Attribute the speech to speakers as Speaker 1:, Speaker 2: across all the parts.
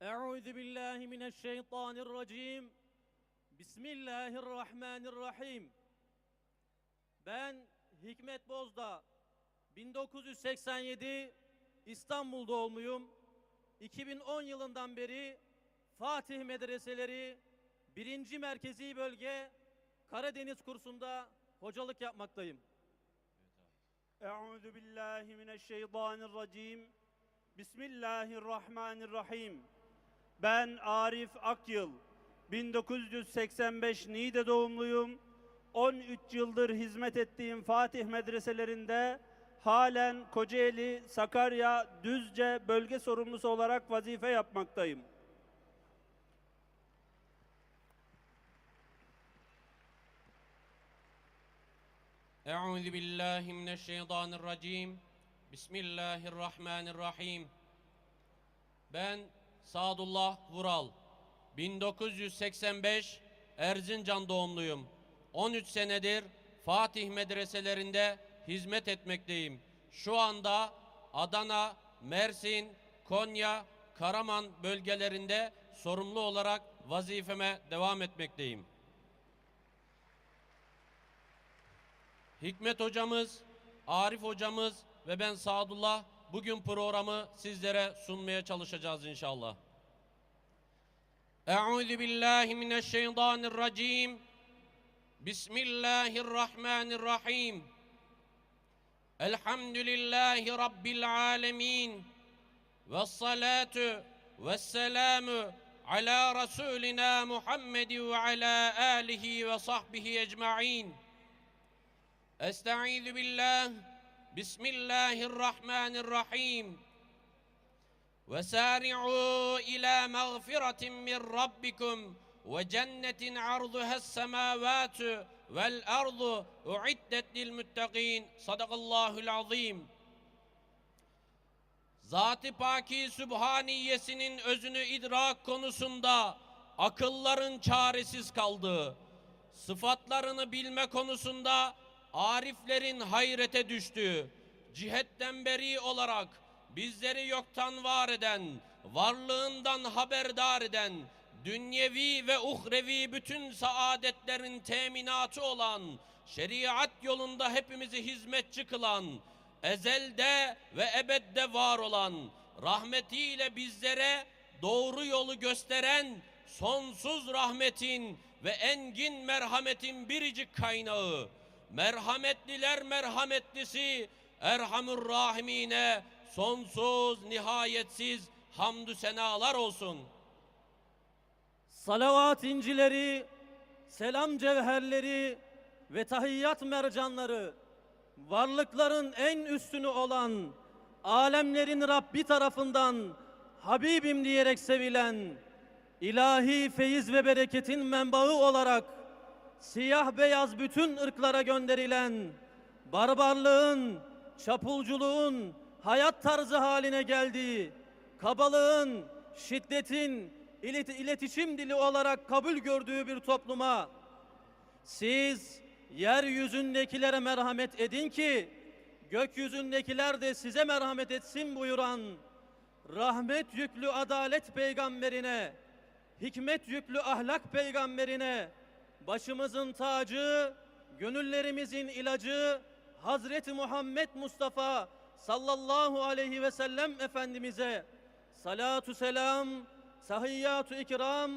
Speaker 1: Euzu billahi mineşşeytanirracim. Bismillahirrahmanirrahim. Ben Hikmet Bozda 1987 İstanbul'da olmuyum. 2010 yılından beri Fatih Medreseleri 1. Merkezi Bölge Karadeniz kursunda hocalık yapmaktayım.
Speaker 2: Euzu billahi mineşşeytanirracim. Bismillahirrahmanirrahim. Ben Arif Akyıl, 1985 Niğde doğumluyum. 13 yıldır hizmet ettiğim Fatih medreselerinde halen Kocaeli, Sakarya, Düzce bölge sorumlusu olarak vazife yapmaktayım.
Speaker 3: Euzu billahi mineşşeytanirracim. Bismillahirrahmanirrahim. Ben Sadullah Vural. 1985 Erzincan doğumluyum. 13 senedir Fatih medreselerinde hizmet etmekteyim. Şu anda Adana, Mersin, Konya, Karaman bölgelerinde sorumlu olarak vazifeme devam etmekteyim. Hikmet hocamız, Arif hocamız ve ben Sadullah bugün programı sizlere sunmaya çalışacağız inşallah. Euzu billahi mineşşeytanirracim. Bismillahirrahmanirrahim. Elhamdülillahi rabbil alamin. Ves salatu ves selamu ala rasulina Muhammed ve ala alihi ve sahbihi ecmaîn. Estaizu billah بسم الله الرحمن الرحيم وسارعوا الى مغفره من ربكم وجنه عرضها السماوات والارض اعدت للمتقين صدق الله العظيم Zat-ı Paki Sübhaniyesinin özünü idrak konusunda akılların çaresiz kaldığı, sıfatlarını bilme konusunda ariflerin hayrete düştüğü, cihetten beri olarak bizleri yoktan var eden, varlığından haberdar eden, dünyevi ve uhrevi bütün saadetlerin teminatı olan, şeriat yolunda hepimizi hizmetçi kılan, ezelde ve ebedde var olan, rahmetiyle bizlere doğru yolu gösteren sonsuz rahmetin ve engin merhametin biricik kaynağı, merhametliler merhametlisi Erhamur Rahimine sonsuz nihayetsiz hamdü senalar olsun.
Speaker 1: Salavat incileri, selam cevherleri ve tahiyyat mercanları, varlıkların en üstünü olan, alemlerin Rabbi tarafından Habibim diyerek sevilen, ilahi feyiz ve bereketin menbaı olarak, siyah beyaz bütün ırklara gönderilen, barbarlığın, çapulculuğun hayat tarzı haline geldiği, kabalığın, şiddetin, ilet- iletişim dili olarak kabul gördüğü bir topluma siz yeryüzündekilere merhamet edin ki gökyüzündekiler de size merhamet etsin buyuran rahmet yüklü adalet peygamberine, hikmet yüklü ahlak peygamberine, başımızın tacı, gönüllerimizin ilacı Hazreti Muhammed Mustafa sallallahu aleyhi ve sellem Efendimiz'e salatu selam, sahiyyatu ikram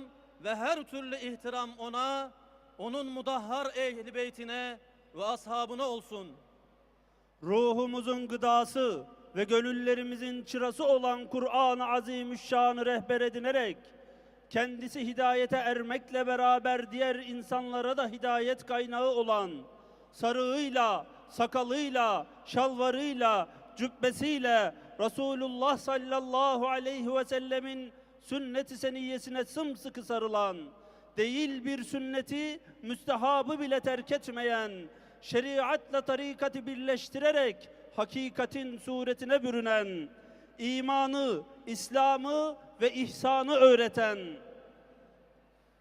Speaker 1: ve her türlü ihtiram ona, onun mudahhar ehli beytine ve ashabına olsun.
Speaker 2: Ruhumuzun gıdası ve gönüllerimizin çırası olan Kur'an-ı Azimüşşan'ı rehber edinerek kendisi hidayete ermekle beraber diğer insanlara da hidayet kaynağı olan sarığıyla, sakalıyla, şalvarıyla, cübbesiyle Resulullah sallallahu aleyhi ve sellemin sünnet-i seniyyesine sımsıkı sarılan, değil bir sünneti müstehabı bile terk etmeyen, şeriatla tarikatı birleştirerek hakikatin suretine bürünen, imanı, İslam'ı ve ihsanı öğreten,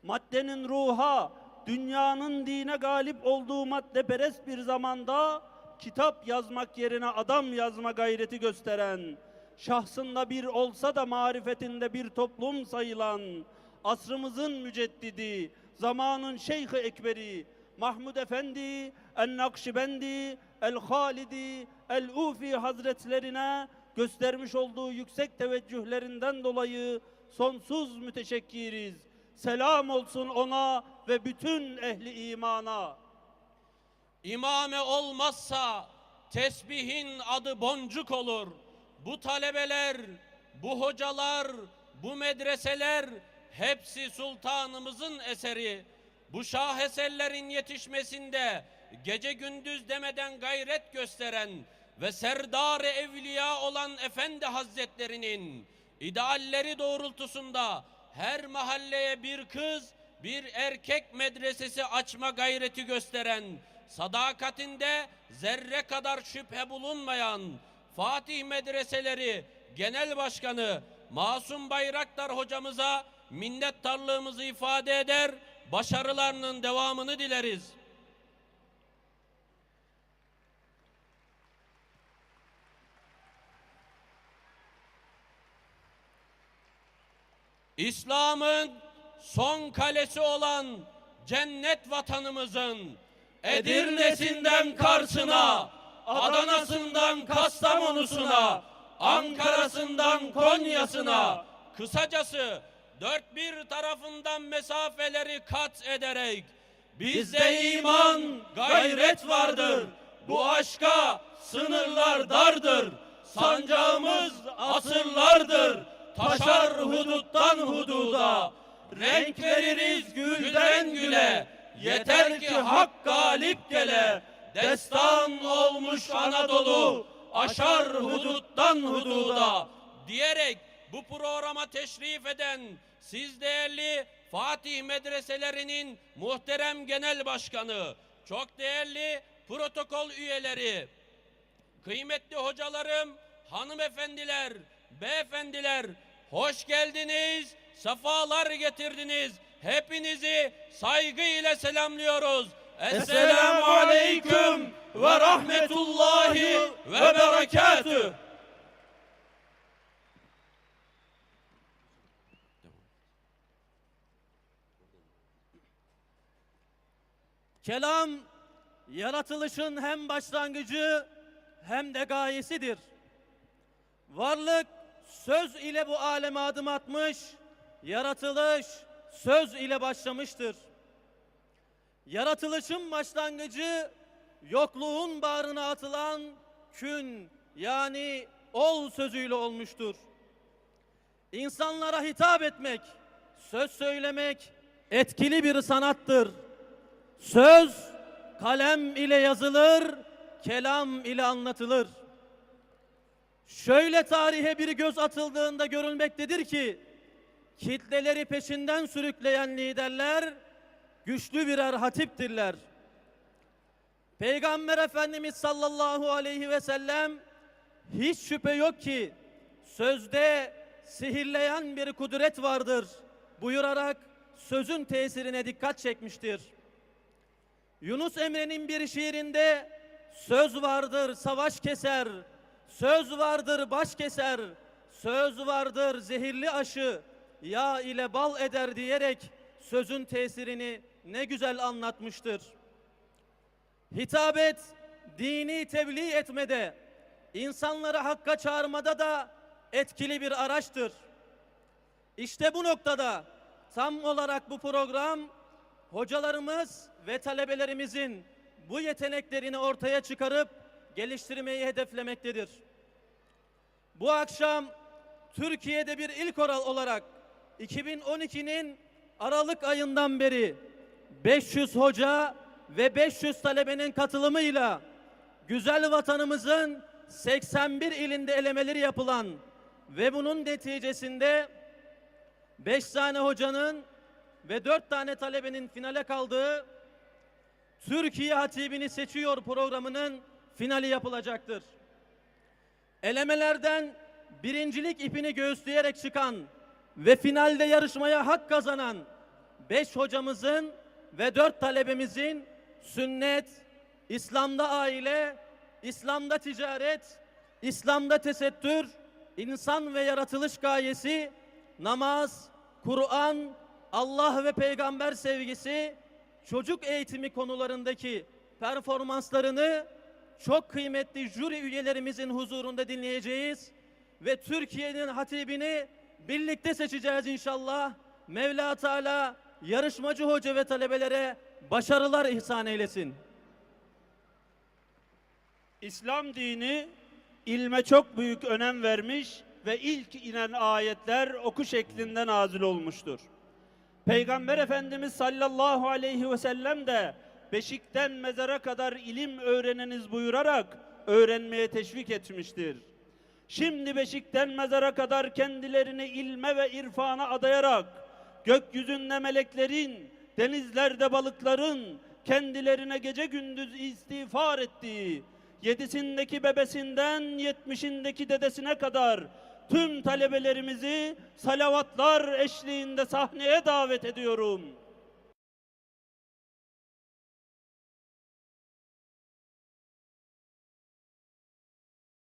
Speaker 2: maddenin ruha, dünyanın dine galip olduğu maddeperest bir zamanda kitap yazmak yerine adam yazma gayreti gösteren, şahsında bir olsa da marifetinde bir toplum sayılan, asrımızın müceddidi, zamanın şeyh ekberi, Mahmud Efendi, El-Nakşibendi, El-Halidi, El-Ufi Hazretlerine göstermiş olduğu yüksek teveccühlerinden dolayı sonsuz müteşekkiriz. Selam olsun ona ve bütün ehli imana.
Speaker 3: İmame olmazsa tesbihin adı boncuk olur. Bu talebeler, bu hocalar, bu medreseler hepsi sultanımızın eseri. Bu şaheserlerin yetişmesinde gece gündüz demeden gayret gösteren ve serdar evliya olan efendi hazretlerinin idealleri doğrultusunda her mahalleye bir kız, bir erkek medresesi açma gayreti gösteren, sadakatinde zerre kadar şüphe bulunmayan Fatih Medreseleri Genel Başkanı Masum Bayraktar hocamıza minnettarlığımızı ifade eder, başarılarının devamını dileriz. İslam'ın son kalesi olan cennet vatanımızın Edirne'sinden Kars'ına, Adana'sından Kastamonu'suna, Ankara'sından Konya'sına, kısacası dört bir tarafından mesafeleri kat ederek bizde iman, gayret vardır. Bu aşka sınırlar dardır. Sancağımız asırlardır. Taşar huduttan hududa. Renk veririz gülden güle. Yeter ki hak galip gele. Destan olmuş Anadolu. Aşar huduttan hududa. Diyerek bu programa teşrif eden siz değerli Fatih medreselerinin muhterem genel başkanı, çok değerli protokol üyeleri, kıymetli hocalarım, hanımefendiler, beyefendiler, hoş geldiniz, sefalar getirdiniz. Hepinizi saygıyla selamlıyoruz. Esselamu aleyküm ve rahmetullahi ve berekatüh.
Speaker 1: Kelam yaratılışın hem başlangıcı hem de gayesidir. Varlık söz ile bu aleme adım atmış, yaratılış söz ile başlamıştır. Yaratılışın başlangıcı yokluğun bağrına atılan kün yani ol sözüyle olmuştur. İnsanlara hitap etmek, söz söylemek etkili bir sanattır. Söz kalem ile yazılır, kelam ile anlatılır. Şöyle tarihe bir göz atıldığında görülmektedir ki kitleleri peşinden sürükleyen liderler güçlü birer hatiptirler. Peygamber Efendimiz sallallahu aleyhi ve sellem hiç şüphe yok ki sözde sihirleyen bir kudret vardır buyurarak sözün tesirine dikkat çekmiştir. Yunus Emre'nin bir şiirinde söz vardır savaş keser, söz vardır baş keser, söz vardır zehirli aşı, yağ ile bal eder diyerek sözün tesirini ne güzel anlatmıştır. Hitabet, dini tebliğ etmede, insanları hakka çağırmada da etkili bir araçtır. İşte bu noktada tam olarak bu program hocalarımız ve talebelerimizin bu yeteneklerini ortaya çıkarıp geliştirmeyi hedeflemektedir. Bu akşam Türkiye'de bir ilk oral olarak 2012'nin Aralık ayından beri 500 hoca ve 500 talebenin katılımıyla güzel vatanımızın 81 ilinde elemeleri yapılan ve bunun neticesinde 5 tane hocanın ve 4 tane talebenin finale kaldığı Türkiye Hatibini Seçiyor programının finali yapılacaktır. Elemelerden birincilik ipini göğüsleyerek çıkan ve finalde yarışmaya hak kazanan 5 hocamızın ve 4 talebemizin sünnet, İslam'da aile, İslam'da ticaret, İslam'da tesettür, insan ve yaratılış gayesi namaz, Kur'an, Allah ve peygamber sevgisi, çocuk eğitimi konularındaki performanslarını çok kıymetli jüri üyelerimizin huzurunda dinleyeceğiz ve Türkiye'nin hatibini birlikte seçeceğiz inşallah. Mevla Teala yarışmacı hoca ve talebelere başarılar ihsan eylesin.
Speaker 2: İslam dini ilme çok büyük önem vermiş ve ilk inen ayetler oku şeklinde nazil olmuştur. Peygamber Efendimiz sallallahu aleyhi ve sellem de beşikten mezara kadar ilim öğreniniz buyurarak öğrenmeye teşvik etmiştir. Şimdi beşikten mezara kadar kendilerini ilme ve irfana adayarak gökyüzünde meleklerin, denizlerde balıkların kendilerine gece gündüz istiğfar ettiği, yedisindeki bebesinden yetmişindeki dedesine kadar tüm talebelerimizi salavatlar eşliğinde sahneye davet ediyorum.